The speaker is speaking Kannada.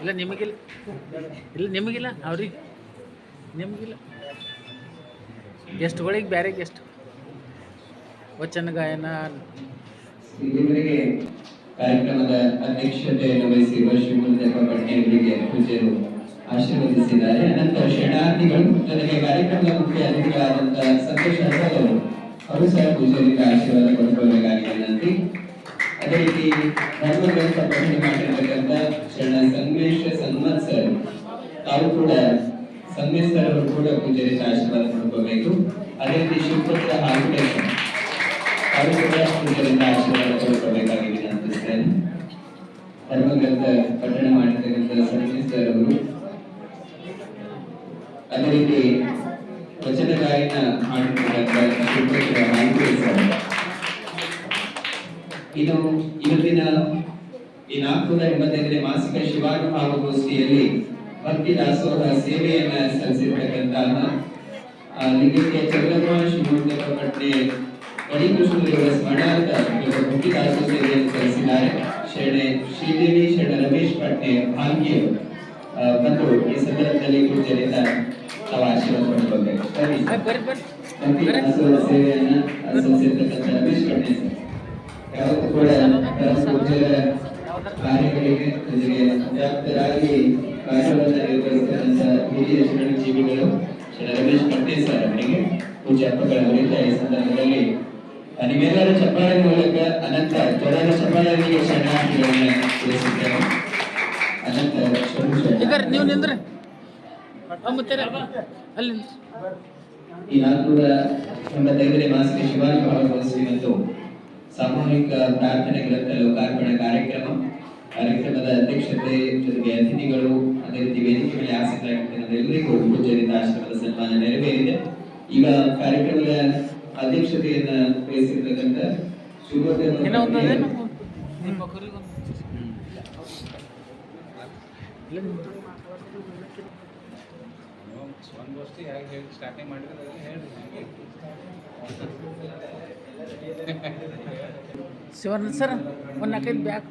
ಇಲ್ಲ, ನಿಮಗಿಲ್ಲ. ಇಲ್ಲ, ನಿಮಗಿಲ್ಲ, ಅವ್ರಿಗೆ. ನಿಮಗಿಲ್ಲ. ಗೆಸ್ಟ್ಗಳಿಗೆ ಬೇರೆ ಗೆಸ್ಟ್. ವಚನ ಗಾಯನ. ಕಾರ್ಯಕ್ರಮದ ಅಧ್ಯಕ್ಷತೆಯನ್ನು ವಹಿಸಿರುವ ಶ್ರೀಮಂತಪ್ಪ ಪಟ್ನೇಯವರಿಗೆ ಪೂಜೆಯನ್ನು ಆಶೀರ್ವದಿಸಿದ್ದಾರೆ. ಅನಂತರ ಶರಣಾರ್ಥಿಗಳು ಜೊತೆಗೆ ಕಾರ್ಯಕ್ರಮದ ಮುಖ್ಯ ಅತಿಥಿಗಳಾದಂತಹ ಸಂತೋಷ ಅವರು ಸಹ ಪೂಜೆಯಲ್ಲಿ ಆಶೀರ್ವಾದ ವಿನಂತಿ. ಅದೇ ರೀತಿ ಧರ್ಮಗ್ರಂಥ ಪಠಣೆ ಮಾಡಿರ್ತಕ್ಕಂಥ ಶರಣ ಸಂಗಮೇಶ ಸನ್ಮತ್ ಸರ್, ತಾವು ಕೂಡ ಸಂಗಮೇಶ್ ಸರ್ ಅವರು ಕೂಡ ಪೂಜೆಯಿಂದ ಆಶೀರ್ವಾದ ಪಡ್ಕೋಬೇಕು. ಅದೇ ರೀತಿ ಶಿವಪುತ್ರ ಹಾಲ್ಕೇಶ್ ಅವರು ಕೂಡ ಪೂಜೆಯಿಂದ ಆಶೀರ್ವಾದ ಪಡ್ಕೋಬೇಕಾಗಿದೆ ವಿನಂತಿಸ್ತೇನೆ ಧರ್ಮಗ್ರಂಥ ಪಠಣ ಮಾಡಿರ್ತಕ್ಕಂಥ ಸಂಗಮೇಶ್ ಸರ್ ಅವರು. ಅದೇ ರೀತಿ ವಚನ ಗಾಯನ ಮಾಡಿರ್ತಕ್ಕಂಥ ಶಿವಪುತ್ರ ಹಾಲ್ಕೇಶ್ ಸರ್ ಇದು ಇವತ್ತಿನ ಈ ನಾಲ್ಕುನೂರ ಎಂಬತ್ತೈದನೇ ಮಾಸಿಕ ಶಿವಾನುಭಾವಗೋಷ್ಠಿಯಲ್ಲಿ ಭಕ್ತಿ ದಾಸೋಹ ಸೇವೆಯನ್ನ ಸಲ್ಲಿಸಿರ್ತಕ್ಕಂತಹ ಲಿಂಗಕ್ಕೆ ಚಂದ್ರಮ್ಮ ಶಿವಮೊಗ್ಗ ಪಟ್ನೆ ಕಡಿಕೃಷ್ಣದೇವರ ಸ್ಮರಣಾರ್ಥ ಇವರು ಭಕ್ತಿ ದಾಸೋಹ ಸೇವೆಯನ್ನು ಸಲ್ಲಿಸಿದ್ದಾರೆ. ಶರಣೆ ಶ್ರೀದೇವಿ ಶರಣ ರಮೇಶ್ ಪಟ್ನೆ ಭಾಗ್ಯರು ಆ, ಬಂದು ಈ ಸಂದರ್ಭದಲ್ಲಿ ಪೂಜೆಯಿಂದ ತಾವು ಆಶೀರ್ವಾದ ಪಡ್ಕೋಬೇಕು ಸರಿ. ಭಕ್ತಿ ದಾಸೋಹ ಸೇವೆಯನ್ನ ಸಲ್ಲಿಸಿರ್ತಕ್ಕಂಥ ರಮೇಶ್ ಪಟ್ನೆ ಸರ್. ಯಾವತ್ತೂ ಕೂಡ ಕಾರ್ಯಗಳಿಗೆ ಜೊತೆಗೆ ವ್ಯಾಪ್ತರಾಗಿ ಕಾರ್ಯವನ್ನು ನಿರ್ವಹಿಸಿದಂತ ಹಿರಿಯ ಶರಣ ಜೀವಿಗಳು ಶ್ರೀ ರಮೇಶ್ ಪಟೇಲ್ ಸರ್ ಅವರಿಗೆ ಪೂಜ್ಯ ಅಪ್ಪಗಳವರಿಂದ ಈ ಸಂದರ್ಭದಲ್ಲಿ ಆ, ನಿಮ್ಮೆಲ್ಲರ ಚಪ್ಪಾಳೆ ಮೂಲಕ ಅನಂತ ಜನರ ಚಪ್ಪಾಳೆಗಳಿಗೆ ಶರಣಾರ್ಥಿಗಳನ್ನ ತಿಳಿಸಿದ್ದೇವೆ ಅನಂತ ಶರಣು ಶರಣ. ಈಗ ನೀವು ನಿಂದ್ರಿ. ಈ ನಾಲ್ಕುನೂರ ಎಂಬತ್ತೈದನೇ ಮಾಸಿಕ ಶಿವಾಜಿ ಭಾಗವಹಿಸಿ ಮತ್ತು ಸಾಮೂಹಿಕ ಪ್ರಾರ್ಥನೆಗಳ ಲೋಕಾರ್ಪಣೆ ಕಾರ್ಯಕ್ರಮ ಕಾರ್ಯಕ್ರಮದ ಅಧ್ಯಕ್ಷತೆ ಜೊತೆಗೆ ಅತಿಥಿಗಳು ಅದೇ ರೀತಿ ವೇದಿಕೆ ಮೇಲೆ ಆಸಕ್ತರಾಗಿರ್ತಕ್ಕಂಥ ಎಲ್ಲರಿಗೂ ಪೂಜ್ಯರಿಂದ ಆಶ್ರಮದ ಸನ್ಮಾನ ನೆರವೇರಿದೆ. ಈಗ ಕಾರ್ಯಕ್ರಮದ ಅಧ್ಯಕ್ಷತೆಯನ್ನ ವಹಿಸಿರ್ತಕ್ಕಂಥ ಶುಭೋದಯ ಸ್ವಂಗೋಷ್ಠಿ ಹೇಗೆ ಹೇಳಿ. ಸ್ಟಾರ್ಟಿಂಗ್ ಮಾಡಿದ್ರೆ ಅದನ್ನ ಹೇಳ್ರಿ ಹಂಗೆ ಶಿವಣ್ಣ ಸರ್ ಒಂದು ನಾಲ್ಕೈದು ಬ್ಯಾಗ್